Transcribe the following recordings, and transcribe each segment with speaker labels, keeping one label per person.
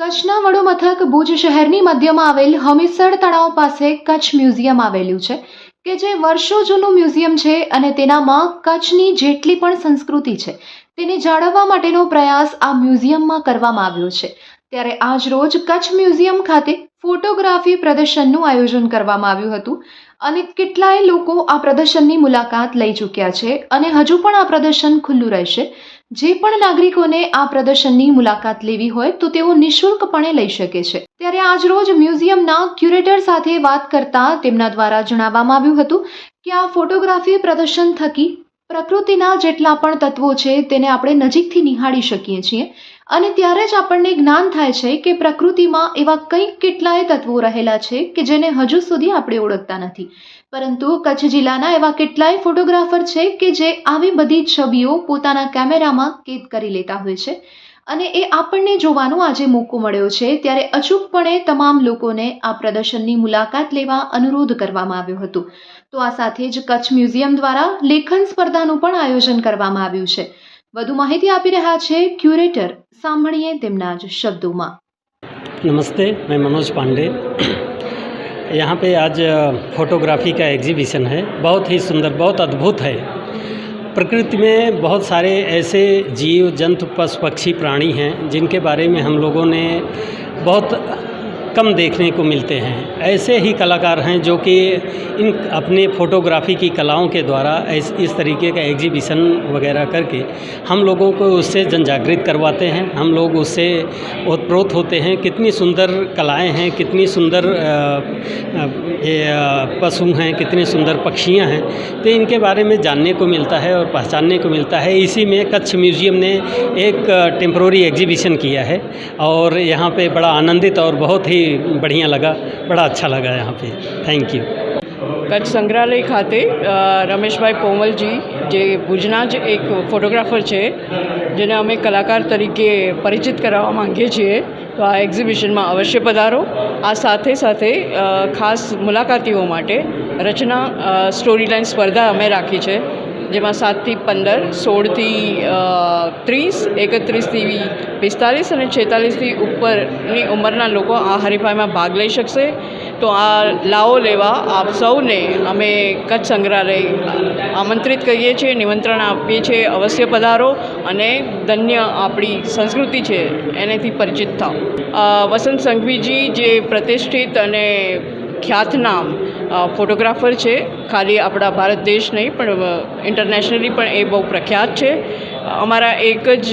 Speaker 1: મથક ભુજ શહેરની મધ્યમાં આવેલ હમીસર તળાવ પાસે કચ્છ મ્યુઝિયમ આવેલું છે, કે જે વર્ષો જૂનું મ્યુઝિયમ છે અને તેનામાં કચ્છની જેટલી પણ સંસ્કૃતિ છે, તેને જાળવવા માટેનો પ્રયાસ આ મ્યુઝિયમમાં કરવામાં આવ્યો છે. ત્યારે આજ રોજ કચ્છ મ્યુઝિયમ ખાતે ફોટોગ્રાફી પ્રદર્શનનું આયોજન કરવામાં આવ્યું હતું અને કેટલાય લોકો આ પ્રદર્શનની મુલાકાત લઈ ચૂક્યા છે અને હજુ પણ આ પ્રદર્શન ખુલ્લું રહેશે. જે પણ નાગરિકોને આ પ્રદર્શનની મુલાકાત લેવી હોય તો તેઓ નિઃશુલ્કપણે લઈ શકે છે. ત્યારે આજરોજ મ્યુઝિયમના ક્યુરેટર સાથે વાત કરતા તેમના દ્વારા જણાવવામાં આવ્યું હતું કે આ ફોટોગ્રાફી પ્રદર્શન થકી પ્રકૃતિના જેટલા પણ તત્વો છે તેને આપણે નજીકથી નિહાળી શકીએ છીએ. અને ત્યારે જ આપણને જ્ઞાન થાય છે કે પ્રકૃતિમાં એવા કંઈક કેટલાય તત્વો રહેલા છે કે જેને હજુ સુધી આપણે ઓળખતા નથી. પરંતુ કચ્છ જિલ્લાના એવા કેટલાય ફોટોગ્રાફર છે કે જે આવી બધી છબીઓ પોતાના કેમેરામાં કેદ કરી લેતા હોય છે. અને એ આપણને જોવાનો આજે મોકો મળ્યો છે ત્યારે અચૂકપણે તમામ લોકોને આ પ્રદર્શનની મુલાકાત લેવા અનુરોધ કરવામાં આવ્યો હતો. તો આ સાથે જ કચ્છ મ્યુઝિયમ દ્વારા લેખન સ્પર્ધાનું પણ આયોજન કરવામાં આવ્યું છે. વધુ માહિતી આપી રહ્યા છે ક્યુરેટર સાંભળીએ તેમના જ શબ્દોમાં
Speaker 2: नमस्ते मैं मनोज पांडे यहाँ पे आज फोटोग्राफी का एग्जीबिशन है बहुत ही सुंदर बहुत अद्भुत है प्रकृति में बहुत सारे ऐसे जीव जंतु पशु पक्षी प्राणी हैं जिनके बारे में हम लोगों ने बहुत कम देखने को मिलते हैं। ऐसे ही कलाकार हैं जो कि इन अपने फ़ोटोग्राफी की कलाओं के द्वारा इस इस तरीके का एग्जीबिशन वगैरह करके हम लोगों को उससे जन जागृत करवाते हैं। हम लोग उससे ओतप्रोत होते हैं। कितनी सुंदर कलाएँ हैं, कितनी सुंदर पशु हैं, कितनी सुंदर पक्षियाँ हैं। तो इनके बारे में जानने को मिलता है और पहचानने को मिलता है। इसी में कच्छ म्यूज़ियम ने एक टेम्प्रोरी एग्जीबिशन किया है और यहाँ पे बड़ा आनंदित और बहुत ही बढ़िया लगा बड़ा अच्छा लगा यहाँ पे थैंक यू
Speaker 3: કચ્છ સંગ્રહાલય ખાતે અ, રમેશભાઈ પોમલજી જે ભુજના જ એક ફોટોગ્રાફર છે જેને અમે કલાકાર તરીકે પરિચિત કરાવવા માંગીએ છીએ તો આ એક્ઝિબિશનમાં અવશ્ય પધારો આ સાથે સાથે અ, ખાસ મુલાકાતીઓ માટે રચના અ, સ્ટોરી લાઇન સ્પર્ધા અમે રાખી છે જેમાં સાતથી પંદર, સોળથી ત્રીસ, એકત્રીસથી પિસ્તાલીસ અને છેતાલીસથી ઉપરની ઉંમરના લોકો આ હરીફાઈમાં ભાગ લઈ શકશે. તો આ લાવો લેવા આપ સૌને અમે કચ્છ સંગ્રહાલય આમંત્રિત કરીએ છીએ, નિમંત્રણ આપીએ છીએ અવશ્ય પધારો અને ધન્ય આપણી સંસ્કૃતિ છે, એનેથી પરિચિત થાઓ. વસંત સંઘવીજી જે પ્રતિષ્ઠિત અને ખ્યાતનામ ફોટોગ્રાફર છે. ખાલી આપણા ભારત દેશ નહીં, પણ ઇન્ટરનેશનલી પણ એ બહુ પ્રખ્યાત છે. અમારા એક જ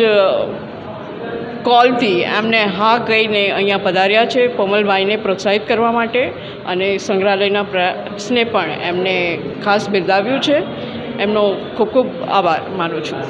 Speaker 3: કોલથી એમને હા કહીને અહીંયા પધાર્યા છે પમલભાઈને પ્રોત્સાહિત કરવા માટે અને સંગ્રહાલયના પ્રયાસને પણ એમને ખાસ બિરદાવ્યું છે. એમનો ખૂબ ખૂબ આભાર માનું છું.